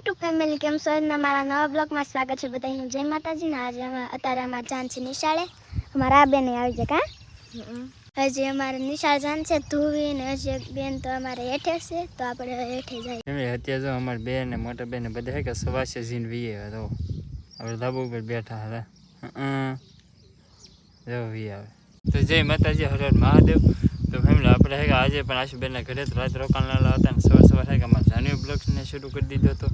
YouTube family કેમ છો? આજના મારા નવા બ્લોગમાં સ્વાગત છે બધાનું. જય માતાજી ને આજે અમે અત્યારે અમારે જાન છે નિશાળે. અમારા આ બેન આવી જાય કા? હજી અમારે નિશાળ જાન છે ધુવી ને હજી એક બેન તો અમારે હેઠે છે તો આપણે હેઠે જાય. એમ અત્યારે જો અમારા બેન ને મોટા બેન ને બધા કે સવાસે જીન વીએ તો. આપણે ધાબુ ઉપર બેઠા હતા હં. જો વી આવે તો જય માતાજી હર મહાદેવ. તો ફેમિલી આપણે હે આજે પણ આશુબેનના ઘરે તો રોકાણ લાલા હતા અને સવાર સવાર હે કે અમારે જાન્યુ બ્લોગ્સને શરૂ કરી દીધો હતો.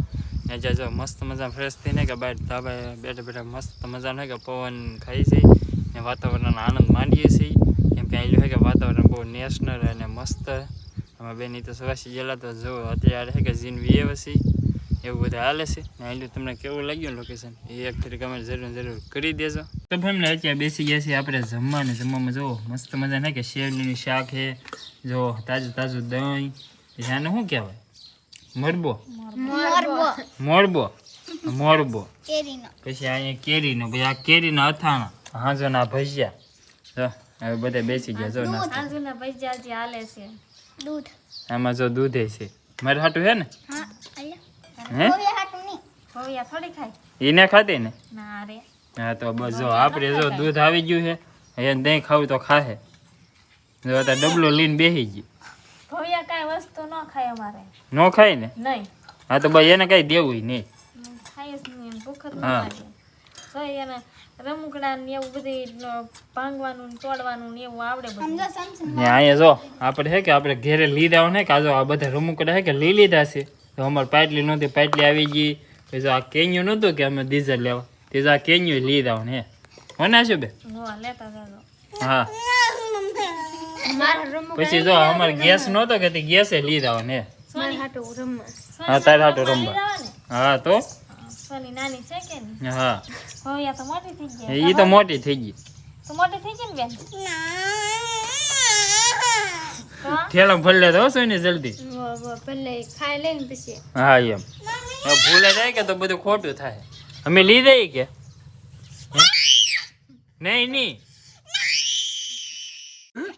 ને જ્યાં જો મસ્ત મજા ફ્રેશ થઈને કે બહાર ધાબા બેઠા બેઠા મસ્ત મજાનો હે કે પવન ખાઈ છે ને વાતાવરણનો આનંદ માંડીએ છીએ. કેમ કે અહીં હે કે વાતાવરણ બહુ નેશનલ અને મસ્ત. આમાં બેન ઈ તો સવાસી ગયેલા તો જો અત્યારે હે કે જીન વીએ વસી એવું બધું હાલે છે. ને આટલું તમને કેવું લાગ્યું લોકેશન એ એક ફરી કમેન્ટ જરૂર જરૂર કરી દેજો. તો ફેમિલી, અત્યારે બેસી ગયા છીએ આપણે જમવા ને જમવામાં જો મસ્ત મજા ને કે શેરડીનું શાક છે જો તાજું તાજું દહીં. પછી આને શું કહેવાય? મરબો? મોરબો. મોરબો? કેરીનો. પછી અહીંયા કેરીનો પછી આ કેરીના અથાણા. હાંજોના ભજીયા. જો હવે બધા બેસી ગયા જો ના આજુના પૈસા હજી હાલે છે. દૂધ. આમાં જો દૂધે છે. મારે હાટું છે ને? હા અલ્યા હે? હવે હાટું નહીં. ભવ્યા થોડી ખાય. એને ખાતી ને? ના રે. હા તો બસ જો આપણે જો દૂધ આવી ગયું છે હવે દહીં ખાવું તો ખાશે જો અત્યારે ડબલો લઈને બેસી ગયું. કાંઈ વસ્તુ ન ખાય અમારે. ન ખાય ને? નહીં. હા તો ભાઈ એને કઈ દેવું નહીં. ખાય જ નહીં ભૂખ જ ન લાગે. તો એને રમકડા ને એવું બધું ભાંગવાનું ને તોડવાનું ને એવું આવડે બધું. ને અહીંયા જો આપણે છે કે આપણે ઘેરે લીધા હોય ને કે આ જો આ બધા રમકડા છે કે લઈ લીધા છે. તો અમારે પાટલી નહોતી પાટલી આવી ગઈ. પછી જો આ કેન્યું નહોતું કે અમે ડીઝલ લેવા. તે જો આ કેન્યું લીધા હોય ને હોને શું બે? હા. પછી જો અમારે ગેસ નહોતો કે તે ગેસે લીધા હોય ને હા તારે હાટું રમવા. હા તો? સોની નાની છે કે નહીં? હા. ભવ્યા તો મોટી થઈ ગઈ. એ તો મોટી થઈ ગઈ. તો મોટી થઈ ગઈ ને બેન? હા? થેલા ભલે તો હશો ને જલ્દી. ખાઈ લઈને પછી. હા એમ. ભૂલે જાય કે તો બધું ખોટું થાય. અમે લીધે કે? નહીં નહીં.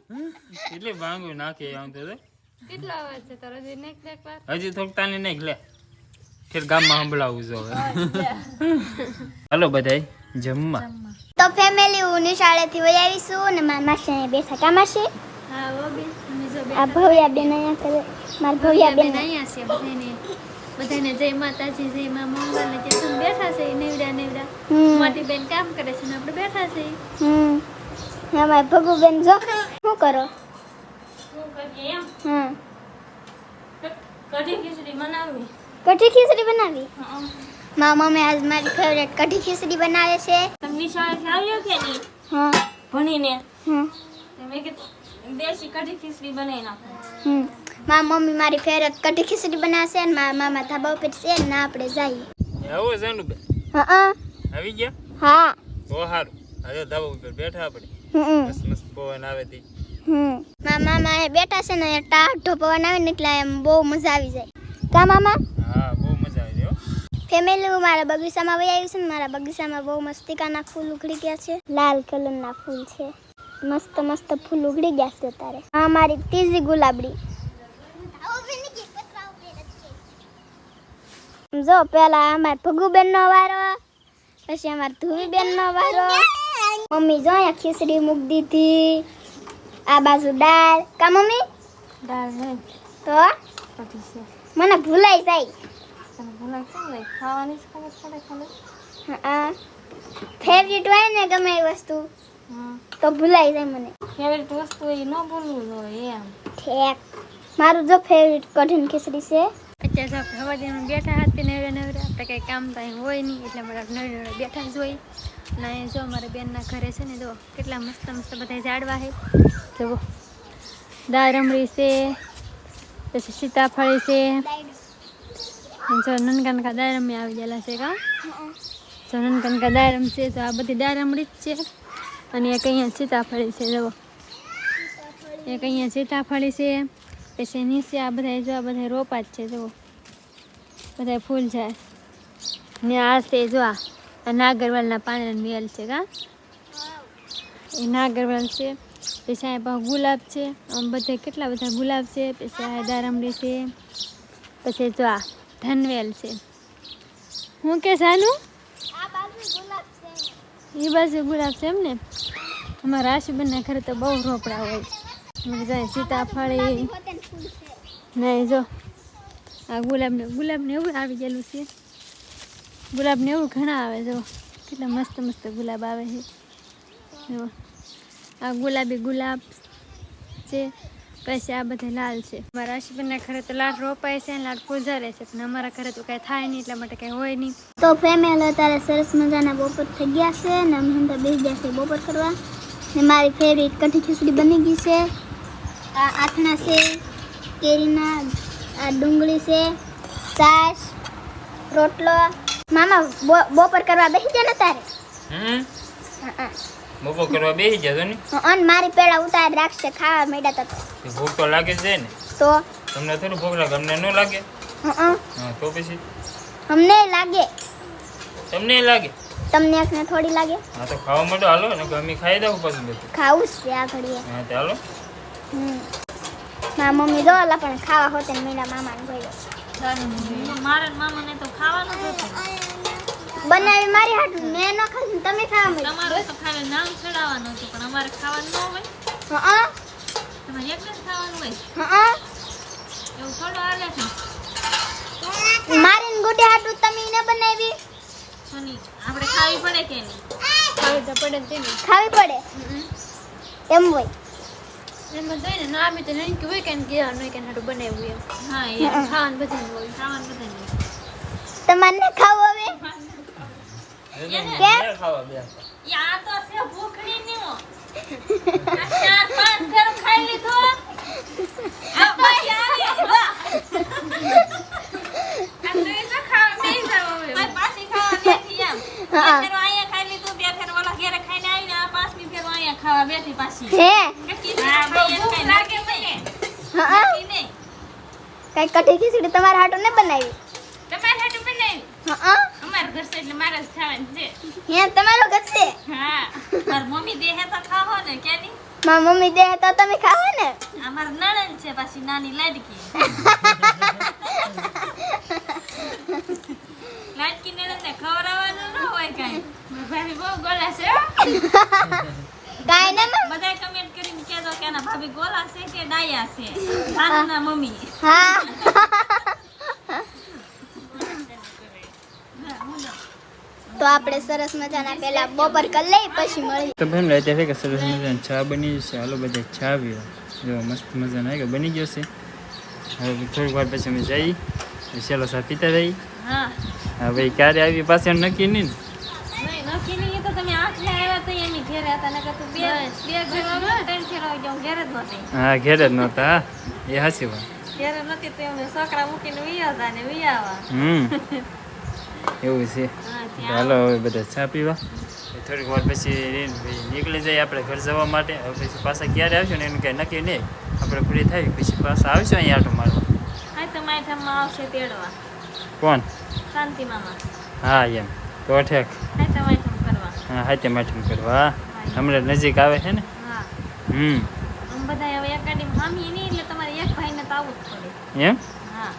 કેટલી ભાંગું નાખી આમ તો કેટલો અવાજ છે તારો જે નેક નેક વાર? હજી થોડુંક તાને નહીં લે. ફેર ગામમાં સંભળાવું છું હવે. હલો બધાય જમવા. તો ફેમિલી હું નિશાળેથી વઈ આવીશું ને મારા માસી બેઠા કા માસી હા આ ભવ્યા બેન અહીંયા કરે. મારા ભવ્યા બેન અહીંયા છે બધાને બધાને જય માતાજી જય મા મંગલ. ને બેઠા છે નેવડા નેવડા. મોટી બેન કામ કરે છે ને આપણે બેઠા છે. હમ. અમારે ભગુબેન જો શું કરો? શું હા કઢી ખીચડી બનાવવી કઢી ખીચડી બનાવી? મારા મમ્મી આજ મારી ફેવરેટ કઢી ખીચડી બનાવે છે. તમને નિશાળેથી આવ્યો કે નહીં હા. ભણીને? હમ. મેં કીધું દેશી કઢી ખીચડી બનાવી નાખો. હમ. મારા મમ્મી મારી ફેવરેટ કઢી ખીચડી બનાવશે ને મારા મામા ધાબા ઉપર છે ને આપણે જઈએ. આવો જાનું બેન હા. આવી ગયા? હા. બહુ સારું. આજે ધાબા ઉપર બેઠા આપણે. મસ્ત મસ્ત પવન આવે તી. હમ. મારા મામા એ બેઠા છે ને ટાઢો પવન આવે ને એટલે એમ બહુ મજા આવી જાય. કા મામા? હા બહુ મજા આવી જાય ફેમિલી હું મારા બગીચામાં વહી આવી છે ને મારા બગીચામાં બહુ મસ્તિકાના ફૂલ ઉઘડી ગયા છે. લાલ કલરના ફૂલ છે. મસ્ત મસ્ત ફૂલ ઉઘડી ગયા છે તારે આ મારી ત્રીજી ગુલાબડી. જો પેલા અમાર ભગુબેન નો વારો પછી અમાર ધુવીબેન નો વારો. મમ્મી જો અહીંયા ખીચડી મૂક દીધી. આ બાજુ દાળ. કા મમ્મી? દાળ નહીં તો? છે. મને ભૂલાઈ જાય. તને ભૂલાય કેમ લઈ ખાવાની ખબર પડે ખાલી. હા. ફેવરિટ હોય ને ગમે એ વસ્તુ તો ભૂલાઈ જાય મને. ફેવરેટ વસ્તુ એ ન ભૂલવું જોઈએ એમ. ઠેક. મારું જો ફેવરિટ કઠિન ખીચડી છે. અત્યારે આપણે હવાજીમાં બેઠા હતા નવરા નવરા. આપણે કંઈ કામ કાંઈ હોય નહીં, એટલે અમારે નવરા નવરા બેઠા જ હોય. અને અહીંયા જો અમારા બેનના ઘરે છે ને, જો કેટલા મસ્ત મસ્ત બધા ઝાડવા છે. જુઓ. દારમડી છે, પછી સીતાફળી છે. જો નનકાનકા દારમી આવી ગયેલા છે, કા? જો નનકાનકા દારમ છે તો આ બધી દારમડી જ છે. અને એક અહીંયા સીતાફળી છે, જુઓ. એક અહીંયા સીતાફળી છે. પછી નીચે આ બધા જો, આ બધા રોપા જ છે, જુઓ. બધા ફૂલ જાય ને આ છે, જો આ. નાગરવાલના પાંદડા વેલ છે, કા? એ નાગરવાલ છે. પછી અહીંયા પાછું ગુલાબ છે. આમ બધે કેટલા બધા ગુલાબ છે? પછી આ દારમડી છે. પછી જો આ ધનવેલ છે. હું કે સાનું? છે એ બાજુ ગુલાબ છે એમ ને અમારા રાશિબેનના ઘરે તો બહુ રોપડા હોય અમે જાય સીતાફળી. પોતે નહીં જો. આ ગુલાબને ગુલાબને એવું આવી ગયેલું છે. ગુલાબને એવું ઘણા આવે જો. કેટલા મસ્ત મસ્ત ગુલાબ આવે છે. જો. આ ગુલાબી ગુલાબ છે. પછી આ બધા લાલ છે. મારા રાશિબેનના ઘરે તો લાડ રોપાય છે લાડ પૂજારે છે પણ અમારા ઘરે તો કાંઈ થાય નહીં એટલા માટે કાંઈ હોય નહીં. તો ફેમિલી અત્યારે સરસ મજાના બપોર થઈ ગયા છે ને અમે અંદર બેસી ગયા છે બપોર કરવા. ને મારી ફેવરિટ કઠી ખીચડી બની ગઈ છે. આથણા છે કેરીના આ ડુંગળી છે છાશ રોટલો. મામા બપોર કરવા બેસી જા ને તારે બપોર કરવા બેસી જતો ને? અન મારી પેલા ઉતાર રાખશે ખાવા મેડા તા ભૂખ તો લાગે છે ને? તો? તમને થોડું ભૂખ લાગે અમને ન લાગે? હં, હા. તો પછી? અમને લાગે. તમને લાગે? તમને એકને થોડી લાગે. હા તો ખાવા માટે હાલો ને અમે ખાઈ દઉં પછી ખાવું છે આ ઘડીએ હા હમ. મારા મમ્મી જો ઓલા પણ ખાવા હોતે ને મીના મામાને ભાઈ મારા મામાને તો ખાવાનું જ હતું. બનાવી મારી હાટું મેં ન ખાધું તમે ખાવા મળ્યું. તમારે તો ખાલી નામ ચડાવવાનું હતું પણ અમારે ખાવાનું ન હોય. હા તમારે એકને જ ખાવાનું હોય? હા એવું થોડું હાલે છે. મારી ને ગુડી હાટું તમે ન બનાવી. સોની આપણે ખાવી પડે કે નહીં? ખાવી તો પડે ખાવી પડે. એમ હોય. એમાં જોઈને ના આપી તો નહીં કે હોય કે ગયા નહીં કે હાટું બનાવ્યું એમ. હા એ ખાવાનું બધું હોય ખાવાનું બધું તમારે ન ખાવું હવે? બે ખાવા બે યા તો છે ભૂખડી નીઓ ચાર પાંચ ઘર ખાઈ લીધો. આ ખાવા બેઠી પાછી હે કઈ કઠી ખીચડી તમારા હાટું ને બનાવી. તમારા હાટું બનાવી? હા અમારા ઘર છે એટલે મારા જ ખાવાનું છે. હે તમારો ગસે હા મારી મમ્મી દેહે તો ખાવો ને કેની નહીં? મમ્મી દેહે તો તમે ખાવો ને. અમાર નણંદ છે પાછી નાની લાડકી. લાડકી નણંદ ને ખવડાવવાનું ન હોય કાઈ. ભાભી બહુ ગોલા છે. કાઈ ને. બધા કમેન્ટ કરીને કે આના ભાભી ગોલા છે કે ડાયા છે? ભાનુના મમ્મી. હા તો આપણે સરસ મજાના પેલા બપોર કરી લઈ પછી મળી તો ભાઈ અત્યારે કે સરસ મજાની ચા બની જશે. હાલો બધા ચા પીવા. જો મસ્ત મજાનો આવી બની ગયો છે. હવે થોડીક વાર પછી અમે જઈ ચાલો ચા પીતા રહી હા. હવે ક્યારે આવી? પાસે નક્કી નહીં નહીં હા ઘેર જ નહોતા. એ હાસી વાત. ઘેર નહોતી તો એમને છોકરા મૂકીને વી ને વી આવા. હમ. એવું છે. ચાલો હાલો હવે બધા ચા પીવા. થોડીક વાર પછી નીકળી જાય આપણે ઘર જવા માટે. હવે પછી પાછા ક્યારે આવશું ને એનું કંઈ નક્કી નહીં. આપણે ફ્રી થઈ પછી પાછા આવશું અહીંયા આટો મારવા. આવશે તેડવા. કોણ? શાંતિ મામા હા એમ. તો ઠેક. હા હાથે માઠમ કરવા હમણાં નજીક આવે છે ને? હા. હમ. બધા હવે એકાડી મામી નહીં એટલે તમારે એક ભાઈને તો આવવું જ પડે. એમ? હા.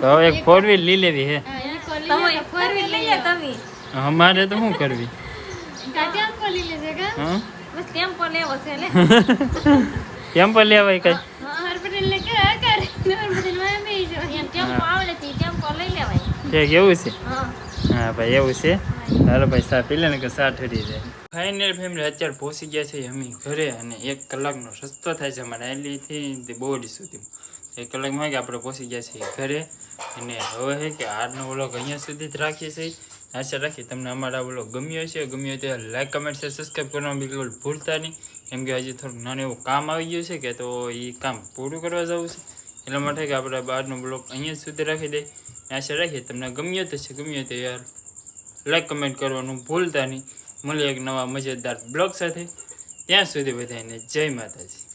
તો હવે એક ફોર વ્હીલ લઈ લેવી હે. તમે ફોર વ્હીલ લઈ લે. તમે. અમારે તો શું કરવી? ટેમ્પો લઈ લેજે કા? હા. બસ ટેમ્પો લેવો છે લે. કેમ પર લેવાય કઈ? હર લે કે કરે. હરમાં બે જો એમ ટેમ્પો આવડે તી ટેમ્પો લઈ લેવાય. ઠીક એવું છે? હા. હા ભાઈ એવું છે? હાલો ભાઈ સા પી લે ને કે સાઠ જાય. ફાઇનલ ફેમિલી અત્યારે પહોંચી ગયા છે અમે ઘરે અને એક કલાકનો રસ્તો થાય છે અમારે તે બોડી સુધી. એક કલાકમાં કે આપણે પહોંચી ગયા છીએ ઘરે અને હવે છે કે આજનો વ્લોગ અહીંયા સુધી જ રાખીએ છીએ. આશા રાખી તમને અમારા વ્લોગ ગમ્યો છે ગમ્યો તો લાઈક, કમેન્ટ, શેર સબસ્ક્રાઈબ કરવાનું બિલકુલ ભૂલતા નહીં. કેમ કે હજી થોડું નાનું એવું કામ આવી ગયું છે કે તો એ કામ પૂરું કરવા જવું છે. એટલા માટે કે આપણે બહારનો બ્લોગ અહીંયા સુધી રાખી દઈએ. આશા રાખીએ તમને ગમ્યો તો છે ગમ્યો તો યાર લાઈક, કમેન્ટ કરવાનું ભૂલતા નહીં. મળીએ એક નવા મજેદાર બ્લોગ સાથે. ત્યાં સુધી બધાને જય માતાજી.